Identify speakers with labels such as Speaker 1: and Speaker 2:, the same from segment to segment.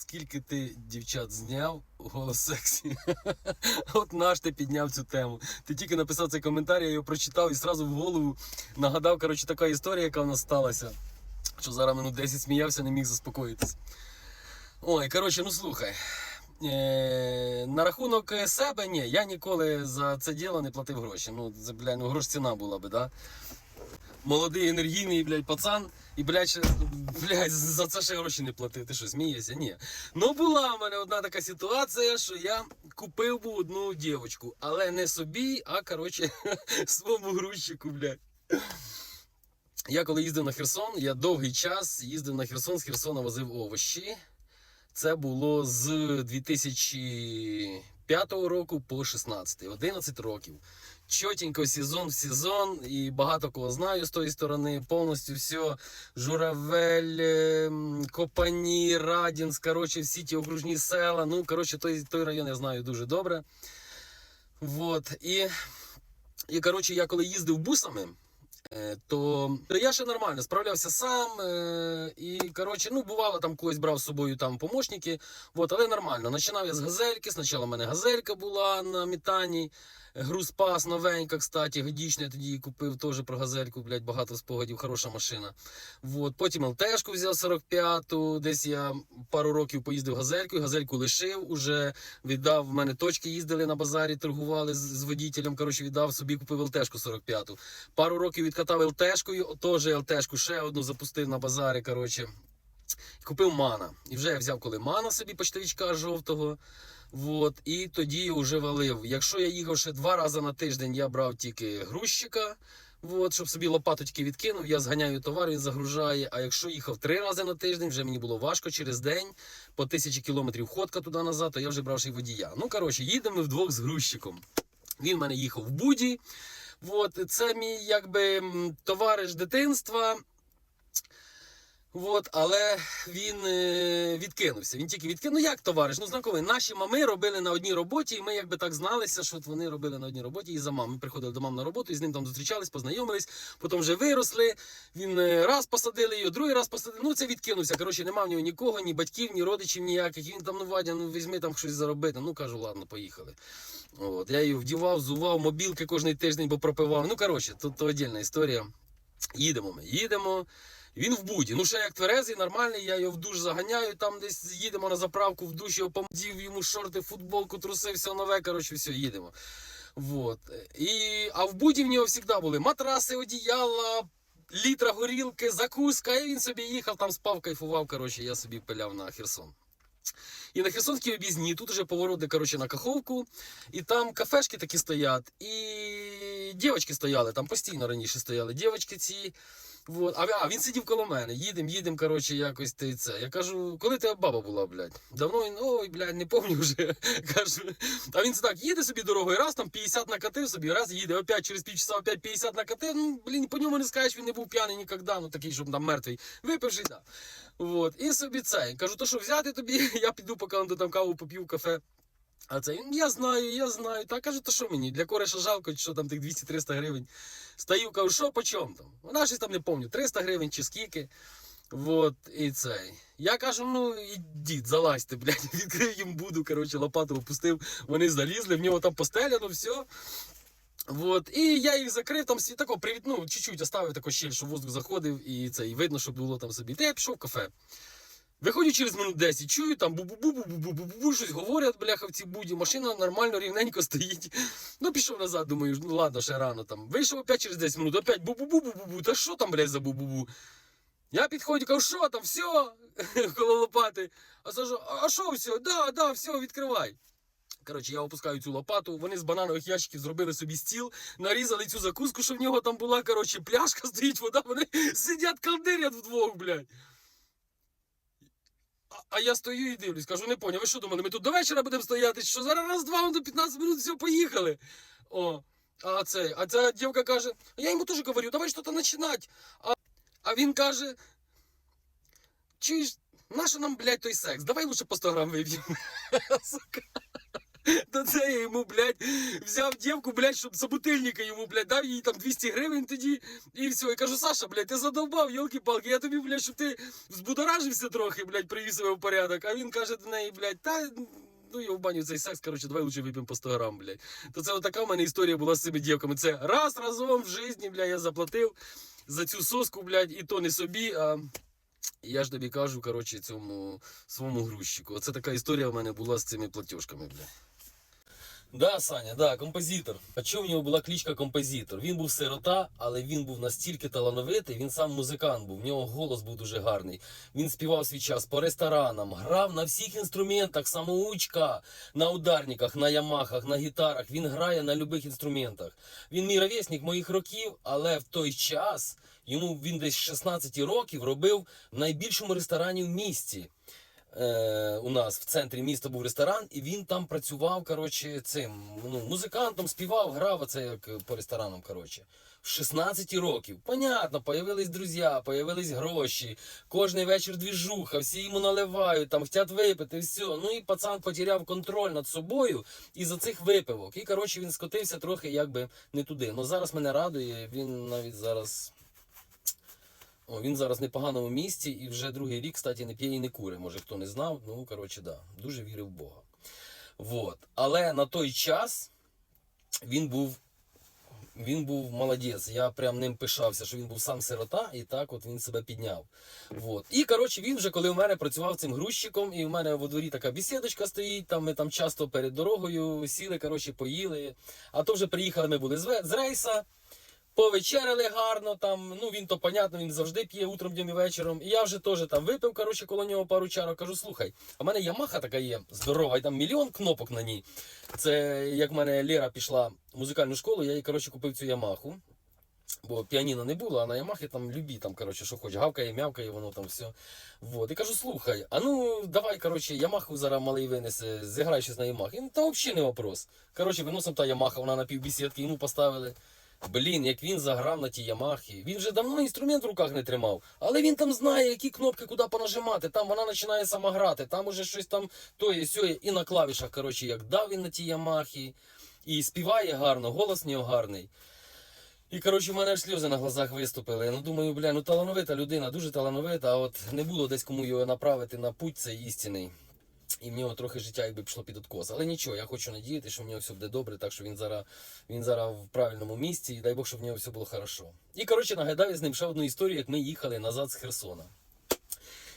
Speaker 1: скільки ти дівчат зняв голос сексі. От наш ти підняв цю тему. Ти тільки написав цей коментар, я його прочитав і зразу в голову нагадав, коротше, така історія, яка в нас сталася. Що зараз минут 10 сміявся, не міг заспокоїтися. Ой, коротше, ну слухай. Е, на рахунок себе, ні, я ніколи за це діло не платив гроші. Ну, це, блядь, ну грош ціна була би, да? Молодий, енергійний, блядь, пацан, і, блядь, блядь, за це ще гроші не платив. Ти що, смієшся? Ні. Ну, була в мене одна така ситуація, що я купив був одну дівчинку, але не собі, а, коротше, своєму грузчику, блядь. Я коли їздив на Херсон, я довгий час їздив на Херсон, з Херсона возив овощі. Це було з 2005 року по 16, 11 років. Чотенько сезон в сезон, і багато кого знаю з тої сторони. Повністю все. Журавель, ем, Копані, Радінськ, коротше, всі ті окружні села. Ну, коротше, той, той район я знаю дуже добре. Вот. І, і коротше, я коли їздив бусами, Е, то я ще нормально справлявся сам. е, І коротше, ну бувало там когось брав з собою там помощники. Вот, але нормально. Починав я з газельки. Спочатку в мене газелька була на мітані. Грузпас новенька, кстати, годічна. Тоді купив теж про газельку, блядь, багато спогадів, хороша машина. Вот. Потім ЛТшку взяв 45-ту. Десь я пару років поїздив газелькою, газельку лишив, уже віддав. В мене точки їздили на базарі, торгували з, з водітелем. Коротше, віддав собі, купив ЛТшку 45-ту. Пару років відкатав ЛТшкою, теж ЛТшку ще одну запустив на базарі. Коротше. Купив мана. І вже я взяв коли мана собі почтовичка жовтого. Вот, і тоді вже валив. Якщо я їхав ще два рази на тиждень, я брав тільки грузчика. Вот, щоб собі лопаточки відкинув, я зганяю товар, він загружає. А якщо їхав три рази на тиждень, вже мені було важко через день, по тисячі кілометрів ходка туди назад, то я вже брав ще й водія. Ну коротше, їдемо вдвох з грузчиком. Він в мене їхав в Буді. Вот, це мій якби товариш дитинства. От, але він е, відкинувся. Він тільки відкинув. Ну як товариш? Ну знакомий. Наші мами робили на одній роботі, і ми якби так зналися, що от вони робили на одній роботі і за мам. Ми приходили до мам на роботу, і з ним там зустрічались, познайомились, потім вже виросли. Він е, раз посадили його, другий раз посадили. Ну це відкинувся. Коротше, нема в нього нікого, ні батьків, ні родичів ніяких. І Він там, ну Вадя, ну візьми там щось заробити. Ну кажу, ладно, поїхали. От, я її вдівав, зував, мобілки кожен тиждень, бо пропивав. Ну коротше, тут то отдільна історія. Їдемо ми, їдемо. Він в буді. Ну, ще як тверезий, нормальний, я його в душ заганяю, там десь їдемо на заправку в душ, його помдів, йому шорти, футболку, труси, все нове, коротше, все, їдемо. Вот. І, а в буді в нього завжди були матраси, одіяла, літра горілки, закуска, і він собі їхав, там спав, кайфував, коротше, я собі пиляв на Херсон. І на Херсонській об'їзні, тут уже повороти, коротше, на Каховку, і там кафешки такі стоять, і дівчатки стояли, там постійно раніше стояли. Дівчатки ці. Вот. А, а він сидів коло мене. Їдем, їдем, коротше, якось ти це. Я кажу, коли тебе баба була, блядь? Давно він, ой, блядь, не пам'ятаю вже. кажу. А він так, їде собі дорогою, раз там 50 накатив собі, раз їде, опять через півчаса, опять 50 накатив. Ну, блін, по ньому не скажеш, він не був п'яний ніколи, ну такий, щоб там мертвий. Випивши, да. Вот. І собі це. Кажу, то що взяти тобі? Я піду, поки он там каву поп'ю кафе. А це я знаю, я знаю. Та кажу, то що мені? Для кореша жалко, що там тих 200-300 гривень. Стаю, кажу, що по чому там? Вона щось там не пам'ятаю, 300 гривень чи скільки. Вот, і цей. Я кажу, ну ідіть, залазьте, блядь, відкрив їм буду, коротше, лопату опустив, вони залізли, в нього там постеляно, все. Вот, і я їх закрив, там світ тако привіт, ну, чуть-чуть оставив таку щель, щоб воздух заходив, і це, і видно, щоб було там собі. Та я пішов в кафе. Виходжу через минут 10, чую там бу-бу-бу-бу-бу-бу-бу, щось говорять, бляха, в цій буді. Машина нормально, рівненько стоїть. Ну, пішов назад, думаю, ну ладно, ще рано там. Вийшов опять через 10 минут, опять бу-бу-бу-бу-бу. Та що там, блядь, за бу-бу-бу? Я підходжу, кажу, що там, все, коло лопати. А Саша, а що все? Да, да, все, відкривай. Коротше, я опускаю цю лопату. Вони з бананових ящиків зробили собі стіл, нарізали цю закуску, що в нього там була. Коротше, пляшка стоїть, вода, вони сидять колдирять вдвох, блядь. А, я стою і дивлюсь, кажу, не поняв, ви що думали, ми тут до вечора будемо стояти, що зараз раз, два, до 15 минут, все, поїхали. О, а цей, а ця дівка каже, я йому теж говорю, давай щось починати. А, а він каже, чуєш, нащо нам, блядь, той секс? Давай лучше по 100 грам вип'ємо. Сука. То це я йому, блядь, взяв дівку, блядь, щоб собутильника йому, блядь, дав їй там 200 гривень тоді, і все. Я кажу, Саша, блядь, ти задовбав, йолки-палки, я тобі, блядь, щоб ти збудоражився трохи, блядь, привів себе в порядок. А він каже до неї, блядь, та ну його в баню цей секс, коротше, давай лучше вип'ємо по 100 грам, блядь. То це отака в мене історія була з цими дівками. Це раз разом в житті, блядь, я заплатив за цю соску, блядь, і то не собі, а. Я ж тобі кажу, коротше, цьому своєму грузчику. Оце така історія в мене була з цими платіжками, бля. Да, Саня, да, композитор. А чому в нього була кличка композитор? Він був сирота, але він був настільки талановитий, він сам музикант був, в нього голос був дуже гарний. Він співав свій час по ресторанам, грав на всіх інструментах, самоучка, на ударниках, на ямахах, на гітарах. Він грає на будь-яких інструментах. Він мій ровесник моїх років, але в той час йому він десь 16 років робив в найбільшому ресторані в місті. Е, у нас в центрі міста був ресторан, і він там працював коротше, цим ну, музикантом, співав, грав оце як по ресторанам. Коротше. В 16 років. Понятно, появились друзі, появились гроші. Кожний вечір двіжуха, всі йому наливають, там хочуть випити, все. Ну і пацан потеряв контроль над собою із-за цих випивок. І коротше він скотився трохи якби не туди. Ну зараз мене радує, він навіть зараз. О, він зараз в непоганому місці і вже другий рік, кстати, не п'є і не кури. Може хто не знав. Ну, коротше, да. Дуже вірив в Бога. Вот. Але на той час він був. Він був молодець. Я прям ним пишався, що він був сам сирота, і так от він себе підняв. Вот. І коротше, він вже коли в мене працював цим грузчиком, і в мене во дворі така бесідочка стоїть. Там ми там часто перед дорогою сіли, коротше, поїли. А то вже приїхали, ми були з рейса. Повечеряли гарно там. Ну він то понятно, він завжди п'є утром, днем і вечором. І я вже теж там випив, коротше, коло нього пару чарок. Кажу, слухай, а в мене Ямаха така є здорова, і там мільйон кнопок на ній. Це як в мене Лера пішла в музикальну школу, я їй коротше купив цю Ямаху. Бо піаніно не було, а на Ямахі там любі, там, коротше, що хоч, гавкає, мявкає, воно там все. Вот. І кажу, слухай, а ну давай, коротше, Ямаху зараз малий винесе, зіграй щось на Ямахі. Та взагалі не вопрос. Коротше, виносимо та Ямаха, вона на півбесідки, йому поставили. Блін, як він заграв на тій Ямахі. Він вже давно інструмент в руках не тримав. Але він там знає, які кнопки куди понажимати. Там вона починає сама грати. Там уже щось там тоє сьоє. І на клавішах, коротше, як дав він на тій Ямахі. І співає гарно, голос нього гарний. І коротше, в мене аж сльози на глазах виступили. Ну думаю, бля, ну талановита людина, дуже талановита, а от не було десь кому його направити на путь цей істинний. І в нього трохи життя якби пішло під откос. Але нічого, я хочу надіяти, що в нього все буде добре, так що він зараз, він зараз в правильному місці, і дай Бог, щоб в нього все було хорошо. І коротше, нагадаю з ним ще одну історію, як ми їхали назад з Херсона.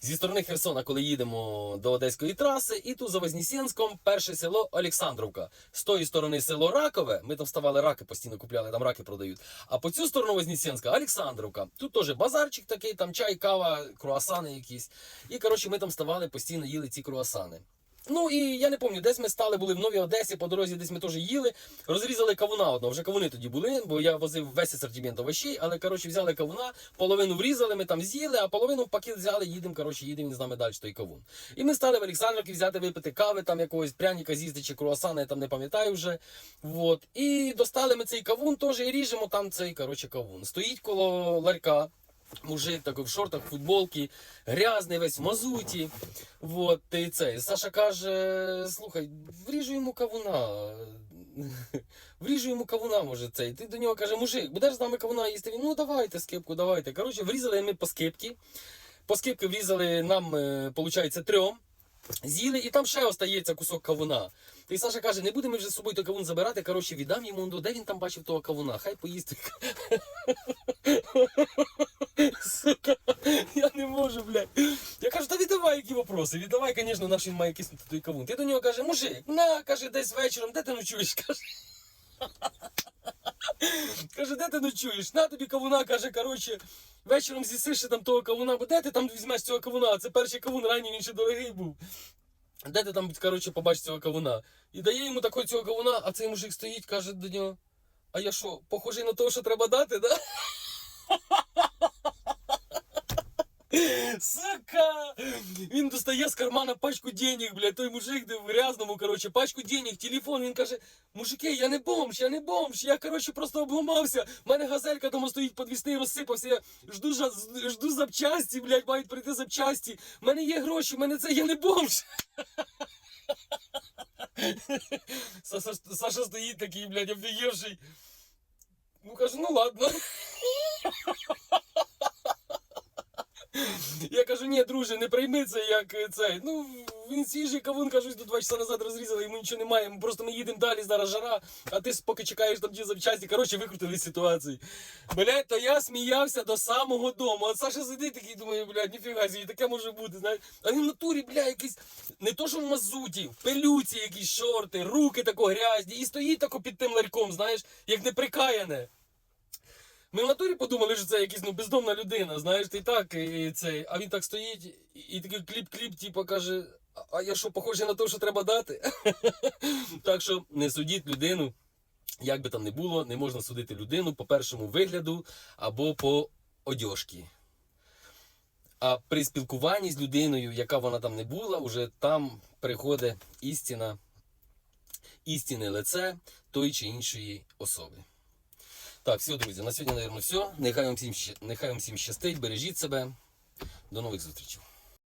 Speaker 1: Зі сторони Херсона, коли їдемо до Одеської траси, і тут за Вознесенськом перше село Олександровка. З тої сторони село Ракове. Ми там вставали раки, постійно купляли, там раки продають. А по цю сторону Вознесенська Олександровка. Тут теж базарчик такий, там чай, кава, круасани якісь. І коротше, ми там ставали, постійно їли ці круасани. Ну і я не пам'ятаю, десь ми стали, були в Новій Одесі, по дорозі десь ми теж їли, розрізали кавуна одного. Вже кавуни тоді були, бо я возив весь асортимент овощей, але коротше взяли кавуна, половину врізали, ми там з'їли, а половину в пакет взяли, їдемо, коротше, їдемо з нами далі той кавун. І ми стали в Олександрівці взяти випити кави, там якогось пряника з'їсти чи круасана, я там не пам'ятаю вже. Вот. І достали ми цей кавун теж і ріжемо там цей коротше, кавун. Стоїть коло ларька. Мужик такий в шортах, футболці, грязний весь в мазуті. Вот, і цей. Саша каже: слухай, вріжу йому кавуна. Вріжу йому кавуна, може, цей. Ти до нього каже, мужик, будеш з нами кавуна їсти? Він, ну давайте скипку, давайте. Коротше, врізали ми по скипки. По скипки врізали нам, виходить, трьом. З'їли, і там ще остається кусок кавуна. І Саша каже, не будемо вже з собою той кавун забирати, коротше, віддам йому, де він там бачив того кавуна, хай поїсть. Я не можу, блядь. Я кажу, та віддавай які вопроси. Віддавай, звісно, наш він має киснути той кавун. Ти до нього каже, мужик, на, каже, десь вечором, де ти ночуєш? Каже. Каже, де ти ночуєш? На тобі кавуна, каже, коротше, вечором з'їсиш там того кавуна, бо де ти там візьмеш цього кавуна? Це перший кавун, ранній він ще дорогий був. Де ти там, коротше, побачиш цього кавуна? І дає йому такого цього кавуна, а цей мужик стоїть, каже до нього, а я що, похожий на того, що треба дати, да? Сука! Він достає з кармана пачку денег, блядь, той мужик де в грязному, короче, пачку денег, телефон. Він каже: мужики, я не бомж, я не бомж, я короче просто обламався. У мене газелька там стоїть подвісний, розсипався. Я жду, жду запчасті, блядь, мають прийти запчасті. У мене є гроші, в мене це я не бомж. Саша, Саша стоїть такий, блядь, обдієвший. Ну кажу, ну ладно. Я кажу, ні, друже, не прийми це як е, цей. Ну, він свіжий кавун, кажуть, до два часа назад розрізали, йому нічого немає. Просто ми їдемо далі, зараз жара, а ти поки чекаєш там ті запчасті. Коротше, викрутили ситуацію. Блядь, то я сміявся до самого дому. А Саша сидить такий, думає, блядь, ніфіга собі, таке може бути, знаєш. А він в натурі, бля, якийсь, не то що в мазуті, в пелюці якісь шорти, руки тако грязні, і стоїть тако під тим ларьком, знаєш, як неприкаяне. Ми в натурі подумали, що це якась ну, бездомна людина, знаєш, ти так, і, цей, а він так стоїть і, такий кліп-кліп, типу, каже, «А- я що, похожий на те, що треба дати? так що не судіть людину, як би там не було, не можна судити людину по першому вигляду або по одежці. А при спілкуванні з людиною, яка вона там не була, уже там приходить істина, істинне лице тої чи іншої особи. Так, все, друзі, на сьогодні, мабуть, все. Нехай вам всім, нехай вам всім щастить, бережіть себе. До нових зустрічей.